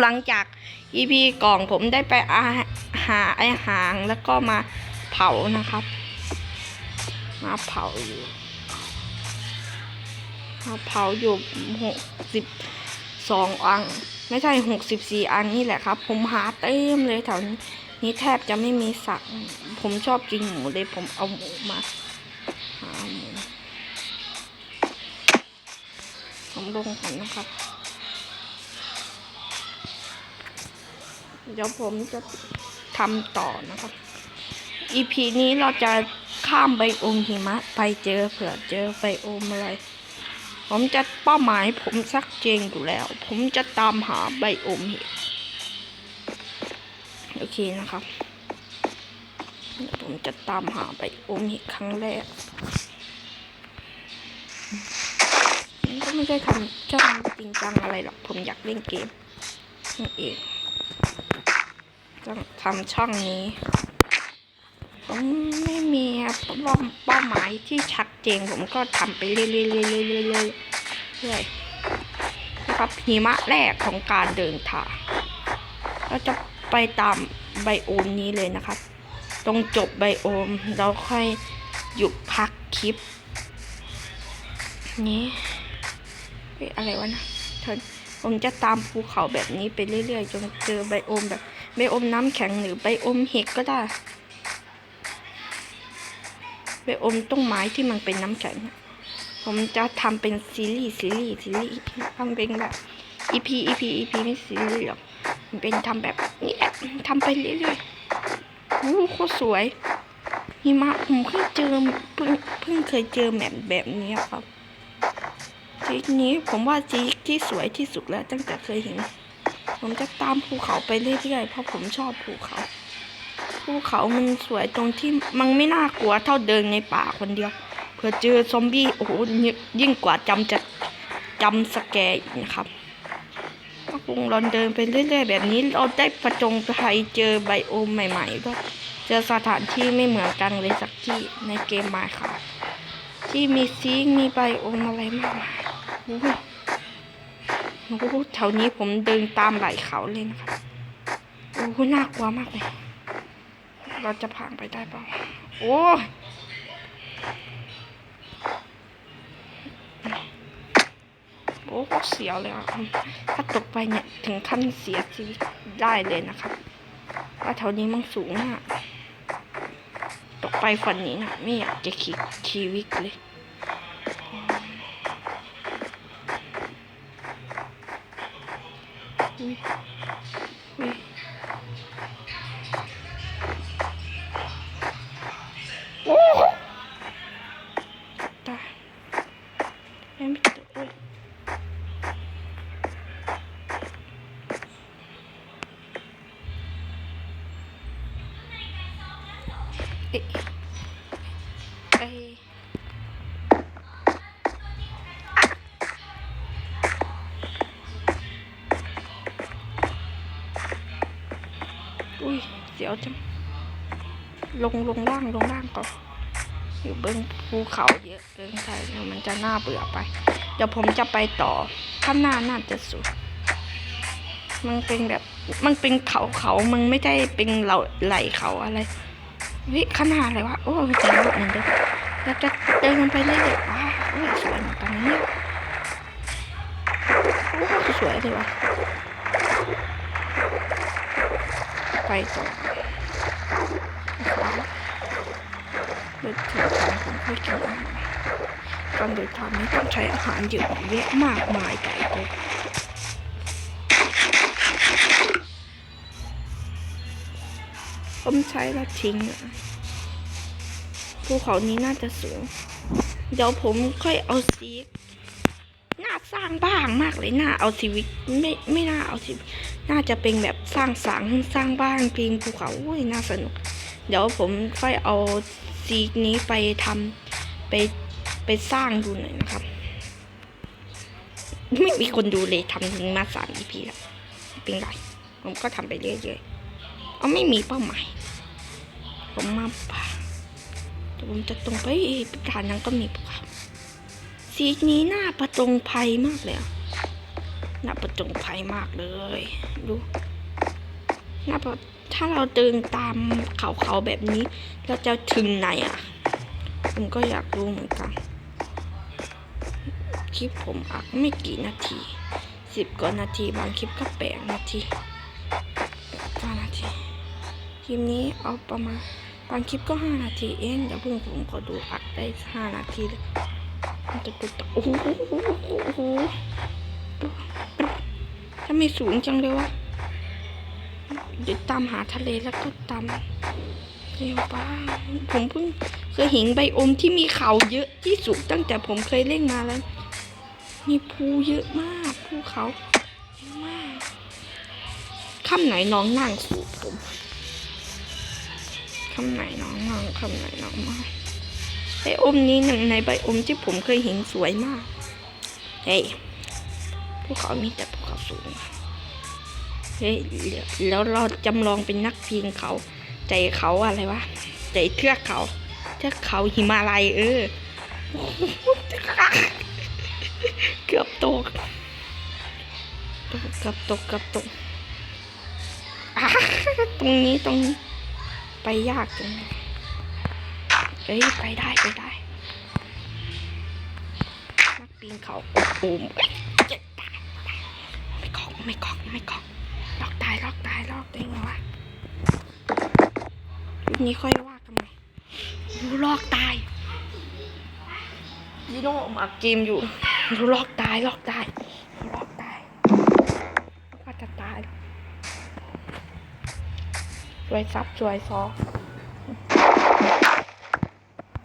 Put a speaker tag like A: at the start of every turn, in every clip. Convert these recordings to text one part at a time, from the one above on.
A: หลังจาก EP กล่องผมได้ไปอาหาไอหางแล้วก็มาเผานะครับ มาเผาอยู่มาเผาอยู่หกสิบสองอังไม่ใช่หกสิบสี่อันนี่แหละครับ ผมหาเต็มเลยแถวนี้นี่แทบจะไม่มีสัก ผมชอบกินหมูเลยผมเอาหมูมาหาหมูผมลงก่อนนะครับ เดี๋ยวผมจะทำต่อนะครับ EP นี้เราจะข้ามไบโอมหิมะ ไปเจอเผื่อเจอไบโอมอะไร ผมจะเป้าหมายผมสักเจงอยู่แล้ว ผมจะตามหาไบโอมเห็ดโอเคนะครับผมจะตามหาไบโอมเห็ดครั้งแรกก็ไม่ได้ทำจ้องจริงจังอะไรหรอก ผมอยากเล่นเกมนั่นเอง ต้องทำช่องนี้ ผมไม่มีเป้าเป้าหมายที่ชัดเจนผมก็ทำไปเรื่อยๆเรื่อยๆเรื่อยๆเรื่อยๆเรื่อยๆนะครับหิมะแรกของการเดินทางเราจะไปตามไบโอมนี้เลยนะครับ ตรงจบไบโอมเราค่อยหยุดพักคลิป นี้เฮ้ยอะไรวะนะเธอผมจะตามภูเขาแบบนี้ไปเรื่อยๆจนเจอไบโอมแบบ ไบอมน้ำแข็งหรือไบอมเห็ดก็ได้ไบอมต้นไม้ที่มันเป็นน้ำแข็ง ผมจะทำเป็นซีรีส์ซีรีส์ซีรีส์ทำเป็นแบบ EP EP EP ไม่ซีรีส์หรอกมันเป็นทำแบบนี้แหละทำไปเรื่อยๆโอ้โหโคตรสวยหิมะผมเพิ่งเจอเพิ่งเพิ่งเคยเจอแบบแบบนี้ครับซีนี้ผมว่าซีที่สวยที่สุดแล้วตั้งแต่เคยเห็น ผมจะตามภูเขาไปเรื่อยๆเพราะผมชอบภูเขา ภูเขามันสวยตรงที่มันไม่น่ากลัวเท่าเดินในป่าคนเดียวเผื่อเจอซอมบี้โอ้โหยิ่งกว่าจำจะจำสแกร์อีกนะครับถ้าคงเราเดินไปเรื่อย ๆ แบบนี้เราได้ประจงภัยเจอไบโอมใหม่ๆด้วยเจอสถานที่ไม่เหมือนกันเลยสักที่ในเกมมาค่ะ ที่มีซีกมีไบโอมอะไรมากมาย โอ้โหแถวนี้ผมเดินตามไหลเขาเลยนะครับโอ้โหน่ากลัวมากเลย เราจะผ่านไปได้เปล่าโอ้โอ้โหเสียวเลยอะถ้าตกไปเนี่ยถึงขั้นเสียชีวิตได้เลยนะครับว่าแถวนี้มันสูงมากตกไปฝันนี้นะไม่อยากจะคิดชีวิตเลย อุ้ยอุ้ยโอ้ตาย ยวจังลงลงล่างลงล่างก่อนอยู่เบื้องภูเขาเยอะเกินไปมันจะน่าเบื่อไป เดี๋ยวผมจะไปต่อข้างหน้าน่าจะสุด มันเป็นแบบมันเป็นเขาเขามันไม่ได้เป็นเหล่าไหลเขาอะไรวิข้างหน้าอะไรวะโอ้ยเจอรถเหมือนเดิมแล้วจะเดินไปเรื่อยๆว้าโอ้ยสวยเหมือนกันเนี่ยโอ้ยสวยเลยวะไปต่อ เดินทาง ของผู้กินอาหารการเดินทางนี้ต้องใช้อาหารเยอะแยะมากมายไก่กบผมใช้แล้วทิ้งอะภูเขานี้น่าจะสูง เดี๋ยวผมค่อยเอาซีกน่าสร้างบ้างมากเลยน่าเอาชีวิตไม่ไม่น่าเอาชีวิตน่าจะเป็นแบบสร้างสังสร้างบ้านปีนภูเขาอุ้ยน่าสนุก เดี๋ยวผมค่อยเอา ซีกนี้ไปทำไปไปสร้างดูหน่อยนะครับ ไม่มีคนดูเลยทำถึงมาสาม EP แล้วเป็นไรผมก็ทำไปเรื่อยๆเอาไม่มีเป้าหมายผมมาป่าแต่ผมจะตรงไปพิการนั้นก็มีภูเขาซีกนี้หน้าประจงภัยมากเลยอะน่าประจงภัยมากเลยดูหน่าประ ถ้าเราเดินตามเขาเขาๆแบบนี้ เราจะถึงไหนอะ ผมก็อยากรู้เหมือนกันคลิปผมอัดไม่กี่นาทีสิบกว่านาทีบางคลิปก็แปดนาทีเก้านาทีคลิปนี้เอาประมาณบางคลิปก็ห้านาทีเองเดี๋ยวเพิ่งผมขอดูอัดได้ห้านาทีเลยมันจะตุกตะโอ้โหโอ้โหถ้าไม่สูงจังเลยวะ เดี๋ยวตามหาทะเลแล้วก็ตามเร็วบ้าผมเพิ่งเคยเห็นใบอมที่มีเขาเยอะที่สุดตั้งแต่ผมเคยเล่นมาแล้ว มีภูเยอะมากภูเขาเยอะมากค่ำไหนน้องนั่งสูผมค่ำไหนน้องนั่งค่ำไหนน้องมาใบอมนี้หนึ่งในใบอมที่ผมเคยเห็นสวยมาก เฮ้ยภูเขามีแต่ภูเขาสูง เฮ้ยแล้วเราจำลองเป็นนักปีนเขา ใจเขาอะไรวะ ใจเทือกเขา เทือกเขาหิมาลัยเออ เกือบตกเกือบตกเกือบตกอะตรงนี้ตรงนี้ ไปยากจังเลยเอ้ยไปได้ไปได้นักปีนเขาโอ้โหเจ็บตายไม่กอกไม่กอกไม่กอกลอกตายลอกตายลอกได้ไงวะรุ่นนี้ค่อยว่ากันใหม่รู้ลอกตายยีโน่มาเกมอยู่รู้ลอกตายลอกตายลอกตายว่าจะตายสวยซับสวยซอ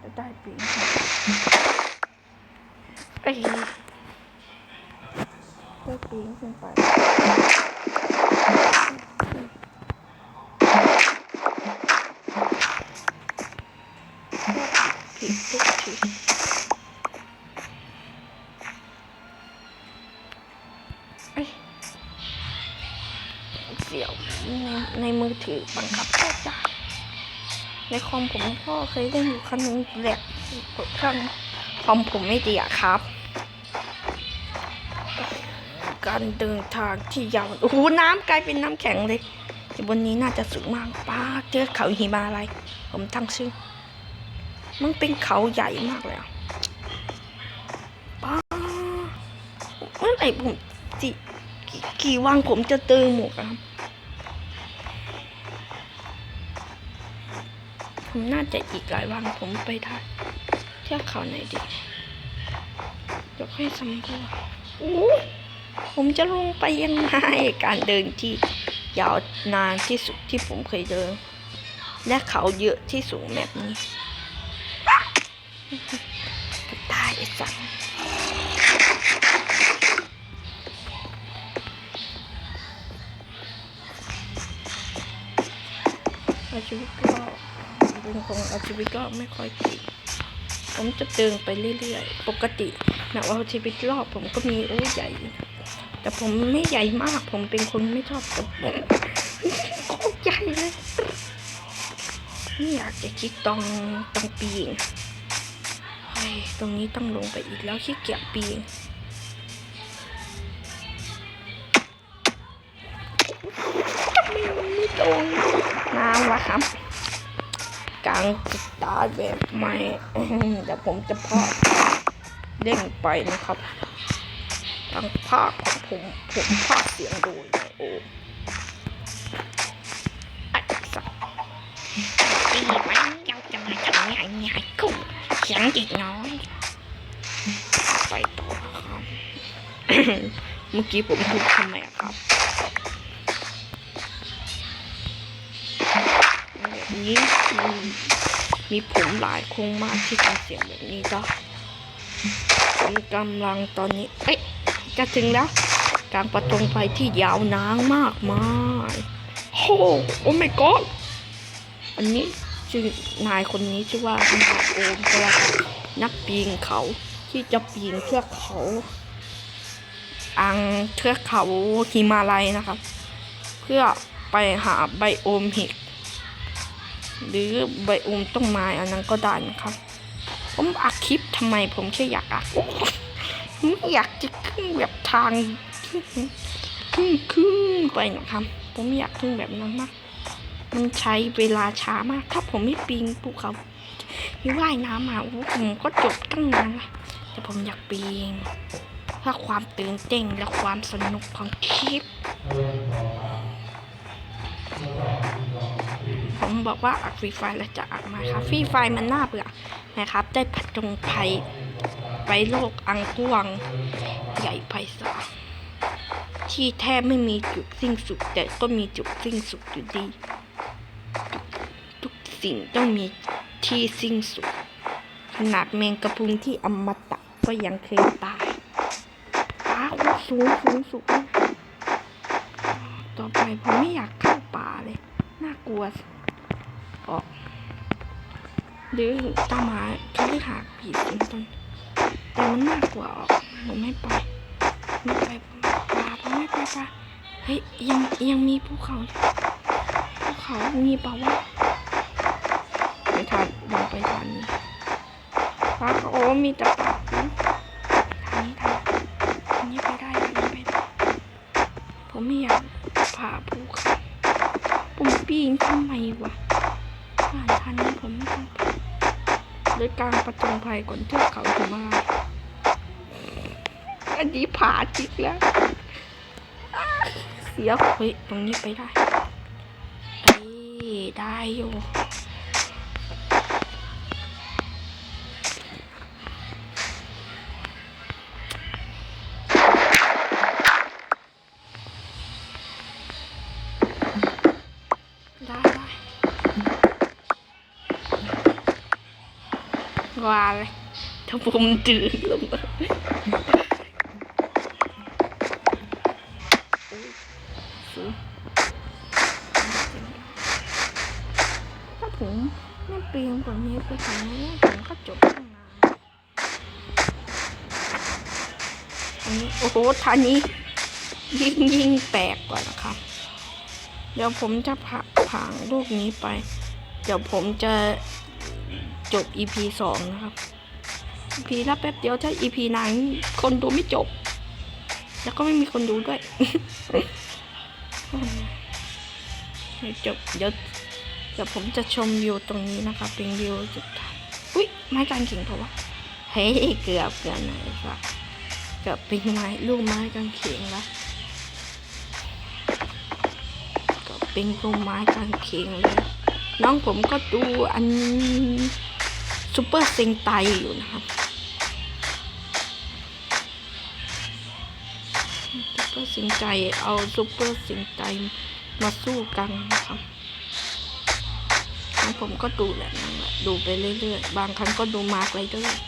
A: จะได้ปีนเอ้ยได้ปีนขึ้นไป ในมือถือบังคับก็จะในคอมผมก็เคยเล่นอยู่ครั้งนึงแหลกเครื่องคอมผมไม่ดีอะครับ การเดินทางที่ยาวโอ้โหน้ำกลายเป็นน้ำแข็งเลยบนนี้น่าจะสูงมากป้าเจอเขาหิมาอะไรยผมตั้งชื่อ มันเป็นเขาใหญ่มากเลยอะป้าเมื่อไหร่ผมสี่กี่วันผมจะเจอหมวกอะครับ ผมน่าจะอีกหลายวันผมไปได้เที่ยวเขาไหนดีเดี๋ยวค่อยสำรวจโอ้ผมจะลงไปยังไงการเดินที่ยาวนานที่สุดที่ผมเคยเดิน และเขาเยอะที่สูงแบบนี้จะตายไอ้สัตว์เอาชีวิตก็ เป็นคงเอาชีวิตก็ไม่ค่อยติดผมจะเดินไปเรื่อยๆ ปกติหนะเอาชีวิตรอบผมก็มีโอ้ใหญ่ แต่ผมไม่ใหญ่มาก ผมเป็นคนไม่ชอบตกแบบโคตรใหญ่เลยไม่อยากจะคิดตองตองปีนเฮ้ตรงนี้ต้องลงไปอีกแล้วขี้เกียจปีนไม่ตรงน้ำวะครับ กลางสตาร์ทแบบใหม่เดี๋ยวผมจะพากเด้งไปนะครับทางภาคของผมผมภาคเสียงโดยไมโอไอ้สัสอีวันเราจะมาทำงานงานกูเสียงเด็กน้อยไปต่อครับ เมื่อกี้ผมพูดทำไมอะครับ นี้มีมีผมหลายคงมากที่ทำเสียงแบบนี้ก็ผมกำลังตอนนี้ เอ้ยจะถึงแล้วการประตงไฟที่ยาวนานมากมายโอ้โอ้ไม่กอดอันนี้ชื่อนายคนนี้ชื่อว่าคุณโอมก็แล้วกันนักปีนเขาที่จะปีนเทือกเขาอังเทือกเขาหิมาลัยนะครับ เพื่อไปหาไบโอมหิก หรือไบโอมต้นไม้อันนั้นก็ได้นะครับ ผมอัดคลิปทำไมผมแค่อยากอัดไม่อยากจะขึ้นแบบทางขึ้นขึ้นไปนะครับ ผมอยากขึ้นแบบนั้นมาก มันใช้เวลาช้ามากถ้าผมไม่ปีนภูเขาที่ว่ายน้ำมาโอ้โหผมก็จบตั้งนานละแต่ผมอยากปีนเพื่อความตื่นเต้นและความสนุกของคลิป ผมบอกว่าอักฟรีไฟแล้วจะอักมาครับฟรีไฟมันน่าเบื่อนะครับ ได้ผจญภัยไปโลกอังกวางใหญ่ไพศาลที่แทบไม่มีจุดสิ้นสุด แต่ก็มีจุดสิ้นสุดอยู่ดี ทุกสิ่งต้องมีที่สิ้นสุด ขนาดแมงกะพรุนที่อมตะก็ยังเคยตายอ้าวสูงสูงสูงต่อไปผมไม่อยากเข้าป่าเลย น่ากลัวออก หรือตามหาเขาที่หาผีสิงตนแต่มันน่ากลัวออกผมไม่ไปไม่ไปผมไม่ไปผมไม่ไปปะเฮ้ยยังยังมีภูเขาภูเขามีเปล่าวะไปทานลงไปทานนี้ปลาโอ้มีแต่ปลาทางนี้ทางทางนี้ไปได้ทางนี้ไปได้ผมไม่อยากผ่าภูเขาผมปีนทำไมวะผ่านทางนี้ผมไม่ต้องไป ด้วยกลางประจงภัยก่อนเทือกเขาหิมาอันนี้ผาจิกแล้ว เสียเฮ้ยตรงนี้ไปได้เอ้ยได้อยู่ ว่าเลยถ้าผมตื่นลงมาถ้าผมไม่เปลี่ยนกว่านี้ไปถึงนี้ผมก็จบตั้งนานอันนี้โอ้โหท่านี้ยิ่งยิ่งแปลกกว่านะครับ เดี๋ยวผมจะผ่าผางลูกนี้ไป เดี๋ยวผมจะ จบ EP สองนะครับ EP ละแป๊บเดียวถ้า EP นานคนดูไม่จบ แล้วก็ไม่มีคนดูด้วยจบเดี๋ยวเดี๋ยวผมจะชมวิวตรงนี้นะครับเป็นวิวสุดท้ายอุ้ยไม้กางเขนเพราะว่าเฮ้ยเกือบเกือบไหนสักเกือบเป็นไม้ลูกไม้กางเขนแล้วก็เป็นต้นไม้กางเขนเลยน้องผมก็ดูอัน ซูเปอร์เซงไตอยู่นะครับซูเปอร์เซงไตเอาซูเปอร์เซงไตมาสู้กันนะครับน้องผมก็ดูแบบนั้นแหละดูไปเรื่อยๆ บางครั้งก็ดูมาร์กไรเดอร์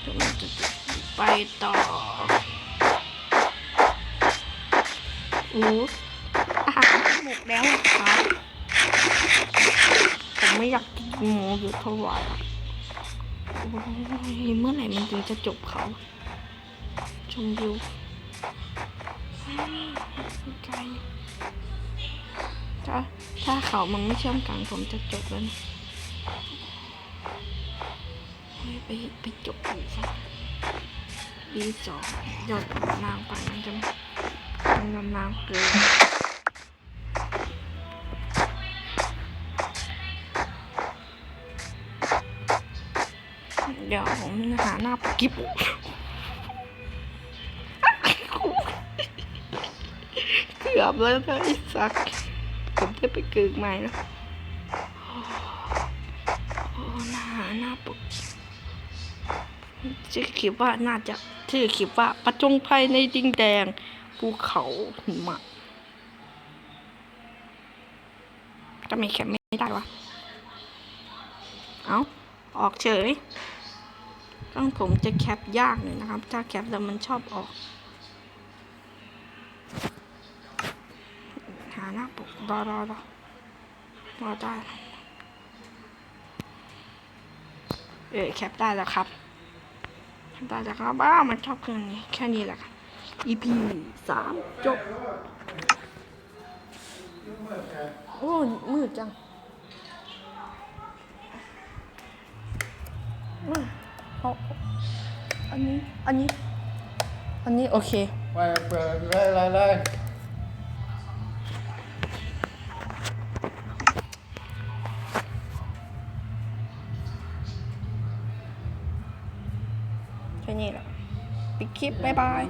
A: เดี๋ยวมันจะไปต่อโอ้อาหารหมดแล้วครับ ไม่อยากกินหมูอยู่เท่าไหร่โอ้ยเมื่อไหร่มันถึงจะจบเขา ชมวิวไกลถ้าถ้าเขามันไม่เชื่อมกันผมจะจบแล้วนะไปไปจบอีกสักปีสองยอดนางไปมันจะมันกำลังเกิน ดี๋ยวผมหาหน้าปกิบเกือบแล้วนะไอ้สักผมจะไปเกิดใหม่แล้โอ้หน้าหน้าปกชื่อคลิปว่าน่าจะชื่อคลิปว่าประจงภัยในดินแดงภูเขาหิมะก็ไมแคปไม่ได้วะ เอาออกเฉย ต้องผมจะแคปยากเลยนะครับ ถ้าแคปแล้วมันชอบออก หาหน้าปกรอรอรอรอได้เออแคปได้แล้วครับได้แล้วครับบ้ามันชอบเครื่องนี้แค่นี้แหละครับ EP สามจบ โอ้ยมืดจังอะ เอาอันนี้ อันนี้ อันนี้โอเค
B: ไม่เปิดเลยเลยเลย
A: แค่นี้แหละปิดคลิป บ๊ายบาย